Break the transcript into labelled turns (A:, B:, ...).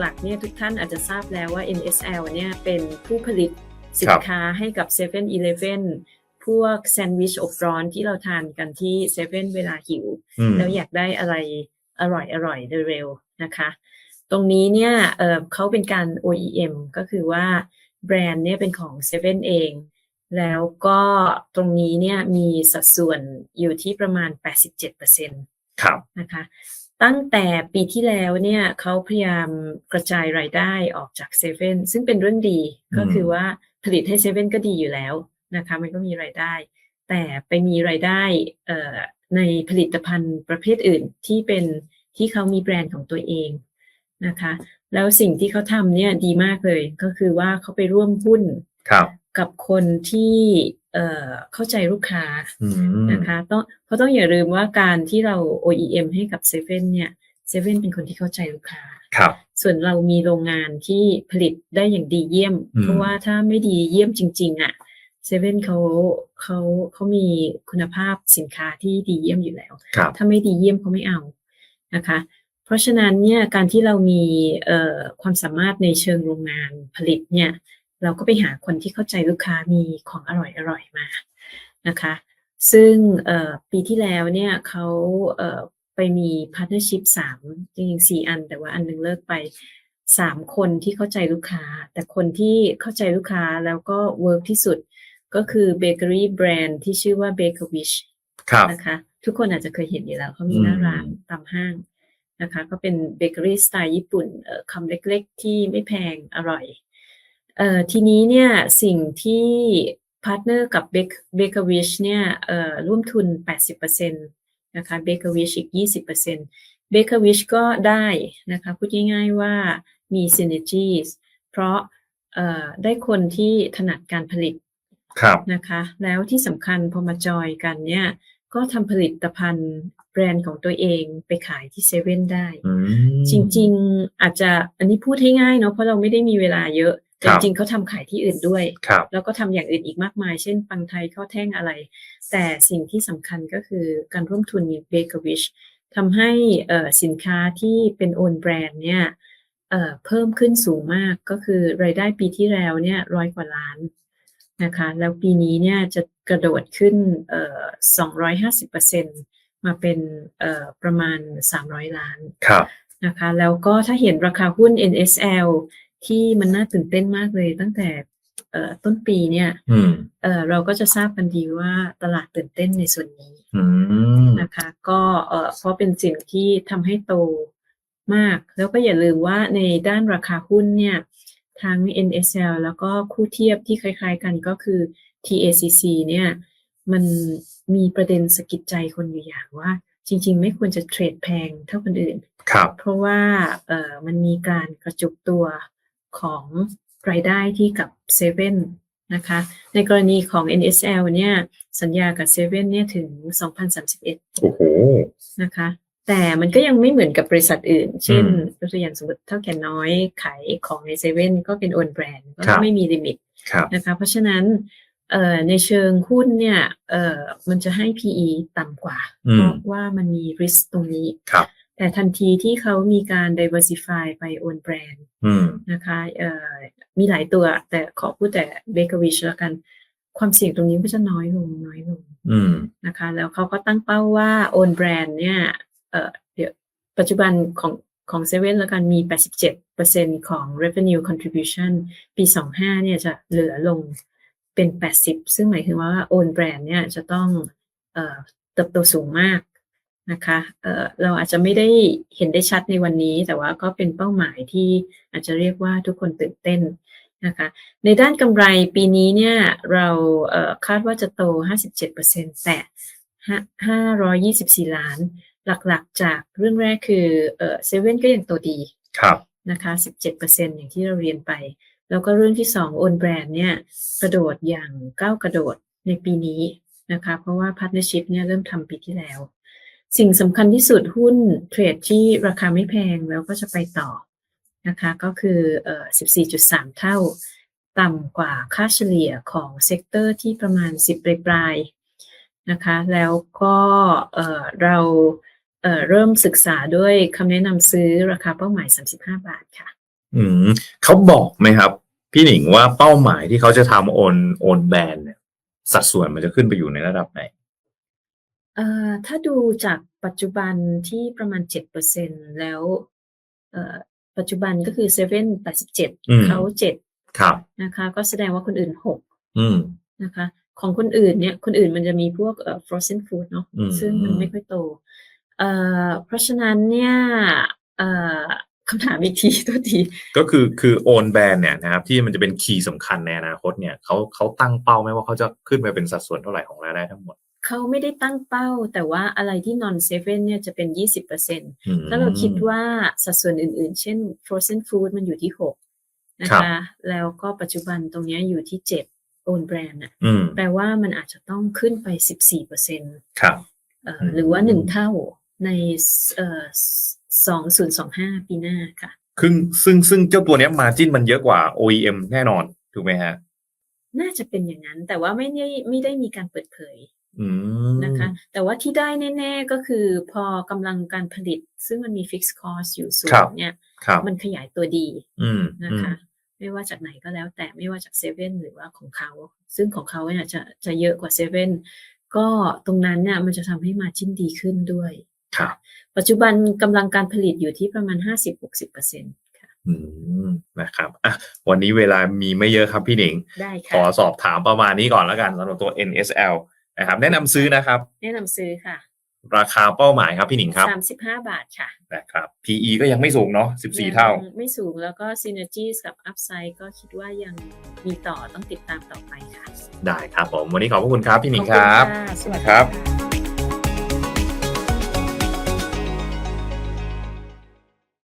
A: หลักๆเนี่ยทุกท่านอาจจะทราบแล้วว่า NSL เนี่ยเป็นผู้ผลิตสินค้าให้กับ 7 e เ e ่ e อพวกแซนด์วิชอบร้อนที่เราทานกันที่เซเว่นเวลาหิว
B: อืม
A: แล้วอยากได้อะไรอร่อยอร่อยเร็วๆนะคะ ตรงนี้เนี่ยเอ่อเขาเป็นการ OEM ก็คือว่าแบรนด์เนี่ยเป็นของ7 e เ e ่เอง แล้วก็ตรงนี้เนี่ยมีสัดส่วนอยู่ที่ประมาณ 87%
B: ครับ
A: นะคะ ตั้งแต่ปีที่แล้วเนี่ยเขาพยายามกระจายรายได้ออกจากเซเว่นซึ่งเป็นเรื่องดี
B: อืม
A: ก็คือว่าผลิตให้เซเว่นก็ดีอยู่แล้วนะคะมันก็มีรายได้ แต่ไปมีรายได้เอ่อในผลิตภัณฑ์ประเภทอื่นที่เป็นที่เขามีแบรนด์ของตัวเองนะคะแล้วสิ่งที่เขาทำเนี่ยดีมากเลยก็คือว่าเขาไปร่วมหุ้น
B: ครับ
A: กับคนที่ เอ่อเข้าใจลูกค้า
B: อืม
A: นะคะต้องเพราะต้องอย่าลืมว่าการที่เรา OEM ให้กับเซเว่นเนี่ยเซเว่นเป็นคนที่เข้าใจลูกค้า
B: ครับ
A: ส่วนเรามีโรงงานที่ผลิตได้อย่างดีเยี่ยม
B: อืม
A: เพราะว่าถ้าไม่ดีเยี่ยมจริง ๆอะเซเว่นเขาเขาเขามีคุณภาพสินค้าที่ดีเยี่ยมอยู่แล้ว
B: ครับ
A: ถ้าไม่ดีเยี่ยมเขาไม่เอานะคะ เพราะฉะนั้นเนี่ยการที่เรามีเอ่อความสามารถในเชิงโรงงานผลิตเนี่ย เราก็ไปหาคนที่เข้าใจลูกค้ามีของอร่อยอร่อยๆมานะคะ ซึ่งเอ่อปีที่แล้วเนี่ยเขาเอ่อไปมีพาร์ทเนอร์ชิพสามจริงๆสี่อัน แต่ว่าอันหนึงเลิกไปสามคนที่เข้าใจลูกค้า แต่คนที่เข้าใจลูกค้าแล้วก็เวิร์กที่สุดก็คือเบเกอรี่แบรนด์ที่ชื่อว่า Baker Wish
B: ครับ
A: นะคะทุกคนอาจจะเคยเห็นอยู่แล้วเขามี
B: อืม
A: หน้าร้านตามห้างนะคะ ก็เป็นเบเกอรี่สไตล์ญี่ปุ่นเอ่อคำเล็กๆ ที่ไม่แพงอร่อย เอ่อทีนี้เนี่ยสิ่งที่พาร์ทเนอร์กับเบเกอร์วิชเนี่ยเอ่อร่วมทุน 80%นะคะเบเกอร์วิชอีก 20%เบเกอร์วิชก็ได้นะคะพูดง่ายๆว่ามี synergies เพราะเอ่อได้คนที่ถนัดการผลิต
B: ครับ
A: นะคะแล้วที่สำคัญพอมาจอยกันเนี่ยก็ทำผลิตภัณฑ์แบรนด์ของตัวเองไปขายที่เซเว่นได้
B: อืม
A: จริง ๆ อาจจะอันนี้พูดให้ง่ายเนาะเพราะเราไม่ได้มีเวลาเยอะแต่
B: ครับ
A: จริงๆเขาทำขายที่อื่นด้วย
B: ครับ
A: แล้วก็ทำอย่างอื่นอีกมากมาย เช่น ปังไทยข้าวแท่งอะไร แต่สิ่งที่สำคัญก็คือการร่วมทุนมีเบเกอร์วิชทำให้เอ่อสินค้าที่เป็นโอนแบรนด์เนี่ยเอ่อเพิ่มขึ้นสูงมากก็คือรายได้ปีที่แล้วเนี่ยร้อยกว่าล้านนะคะแล้วปีนี้เนี่ยจะกระโดดขึ้นเอ่อ250%มาเป็นเอ่อประมาณ 300 ล้าน
B: ครับ
A: นะคะแล้วก็ถ้าเห็นราคาหุ้น NSL ที่มันน่าตื่นเต้นมากเลยตั้งแต่เอ่อต้นปีเนี่ย
B: อืม
A: เอ่อเราก็จะทราบกันดีว่าตลาดตื่นเต้นในส่วนนี้
B: อืม
A: นะคะ ก็เอ่อเพราะเป็นสิ่งที่ทำให้โตมาก แล้วก็อย่าลืมว่าในด้านราคาหุ้นเนี่ย ทั้ง NSL แล้วก็คู่เทียบที่คล้ายๆกันก็คือ TACC เนี่ย มันมีประเด็นสะกิดใจคนอยู่อย่างว่า จริง ๆ ไม่ควรจะเทรดแพงเท่าคนอื่น
B: ครับ
A: เพราะว่าเอ่อมันมีการกระจุกตัว ของรายได้ที่กับเซเว่นนะคะในกรณีของ NSL เนี่ยสัญญากับเซเว่นเนี่ยถึง 2031
B: โอ้โห
A: นะคะแต่มันก็ยังไม่เหมือนกับบริษัทอื่น เช่น
B: อืม
A: ยกตัวอย่างสมมติเท่าแก่น้อยขายของในเซเว่นก็เป็นโอนแบรนด์ก็
B: ครับ
A: ไม่มีลิมิต
B: ครับ
A: นะคะเพราะฉะนั้นเอ่อในเชิงหุ้นเนี่ยเอ่อมันจะให้ PE ต่ำกว่า
B: อื
A: เพ
B: ม
A: ราะว่ามันมี risk ตรงนี้
B: ครับ
A: แต่ทันทีที่เขามีการ diversify ไป own brand
B: อืม
A: นะคะเอ่อมีหลายตัวแต่ขอพูดแต่ Bakery แล้วกัน ความเสี่ยงตรงนี้ก็จะน้อยลงน้อยลง
B: อืม
A: นะคะ แล้วเขาก็ตั้งเป้าว่า own brand เนี่ยเอ่อเดี๋ยวปัจจุบันของของเซเว่นแล้วกันมี 87%ของ revenue contribution ปี 25 เนี่ยจะเหลือลงเป็น 80 ซึ่งหมายถึงว่า own brand เนี่ยจะต้องเอ่อเติบโตสูงมาก นะคะเอ่อเราอาจจะไม่ได้เห็นได้ชัดในวันนี้ แต่ว่าก็เป็นเป้าหมายที่อาจจะเรียกว่าทุกคนตื่นเต้นนะคะในด้านกำไรปีนี้เนี่ยเราเอ่อคาดว่าจะโต 57%แต่ 524 ล้าน หลักๆจากเรื่องแรกคือเอ่อเซเว่นก็ยังโตดี
B: ครับ
A: นะคะ17%อย่างที่เราเรียนไป แล้วก็เรื่องที่สองโอนแบรนด์เนี่ยกระโดดอย่างก้าวกระโดดในปีนี้นะคะเพราะว่าพาร์ทเนอร์ชิพเนี่ยเริ่มทำปีที่แล้ว สิ่งสำคัญที่สุดหุ้นเทรดที่ราคาไม่แพงแล้วก็จะไปต่อนะคะก็คือ 14.3 เท่า ต่ำกว่าค่าเฉลี่ยของเซกเตอร์ที่ประมาณ 10 ปลายๆนะคะแล้วก็เราเเริ่มศึกษาด้วยคำแนะนำซื้อราคาเป้าหมาย 35 บาทค่ะ
B: อืมเขาบอกไหมครับ พี่หนิงว่าเป้าหมายที่เขาจะทำโอนโอนแบรนด์เนี่ยสัดส่วนมันจะขึ้นไปอยู่ในระดับไหน
A: เอ่อ ถ้าดูจากปัจจุบันที่ประมาณ 7%แล้ว เอ่อ ปัจจุบันก็คือเซเว่น
B: อืม
A: 87เขา
B: ครับ
A: 7นะคะ ก็แสดงว่าคนอื่น 6
B: อืม
A: นะคะ ของคนอื่นเนี่ย คนอื่นมันจะมีพวก เอ่อ frozen food เนาะ
B: อืม
A: ซึ่งมันไม่ค่อยโต เอ่อ เพราะฉะนั้นเนี่ย เอ่อ คำถามอีกทีตัวที
B: ก็คือคือโอนแบรนด์เนี่ยนะครับที่มันจะเป็นคีย์สำคัญในอนาคตเนี่ยเขาเขาตั้งเป้าไหมว่าเขาจะขึ้นไปเป็นสัดส่วนเท่าไหร่ของรายได้ทั้งหมด
A: เขาไม่ได้ตั้งเป้า แต่ว่าอะไรที่ non seven เนี่ยจะเป็น 20%
B: อืม
A: ถ้าเราคิดว่าสัดส่วนอื่นๆ เช่น frozen food มันอยู่ที่ 6 นะ
B: ครั
A: คะ
B: บ
A: แล้วก็ปัจจุบันตรงเนี้ยอยู่ที่ 7 own brand น่ะ
B: อืม
A: แปลว่ามันอาจจะต้องขึ้นไป 14%เค
B: รับ
A: อ่อ
B: อืม
A: หรือว่า 1 เท่าในเอ่อ2025ปีหน้าค่ะ
B: ซึ่งซึ่งซึ่งเจ้าตัวเนี้ยมาจิ้นมันเยอะกว่า OEM แน่นอน ถูกไหมฮะ
A: น่าจะเป็นอย่างนั้น แต่ว่าไม่ได้ไม่ได้มีการเปิดเผย
B: อืม
A: นะคะ แต่ว่าที่ได้แน่ ๆ ก็คือพอกำลังการผลิต ซึ่งมันมี fixed cost อยู่สู
B: ครั
A: ง
B: บ
A: เนี่ย
B: ครับ
A: มันขยายตัวดี
B: อืม
A: นะ
B: อืม
A: คะ ไม่ว่าจากไหนก็แล้ว แต่ไม่ว่าจากเซเว่นหรือว่าของเขา ซึ่งของเขาเนี่ยจะจะเยอะกว่าเซเว่นก็ตรงนั้นเนี่ยมันจะทำให้มาจิ้นดีขึ้นด้วย
B: ครับ
A: ปัจจุบันกำลังการผลิตอยู่ที่ประมาณ 50-60%ค่ะ
B: อืมนะครับอะวันนี้เวลามีไม่เยอะครับพี่หนิง
A: ได้
B: ข
A: ค่ะ
B: อสอบถามประมาณนี้ก่อนแล้วกันสำหรับตัว NSL นะครับ แนะนำซื้อนะครับ
A: แนะนำซื้อค่ะ
B: ราคาเป้าหมายครับพี่หนิงครับ
A: 35บาทค่ะ
B: นะครับ PE ก็ยังไม่สูงเนาะ14 เท่า
A: ยังไม่สูงแล้วก็ synergies กับ upside ก็คิดว่ายังมีต่อต้องติดตามต่อไปค่ะ
B: ได้ครับผม วันนี้ขอบพระคุณครับพี่หนิง
A: ขอบ
B: ค
A: คุณ
B: รับ
A: ค่ะสวัสดี
B: ครับ
A: ค่ะ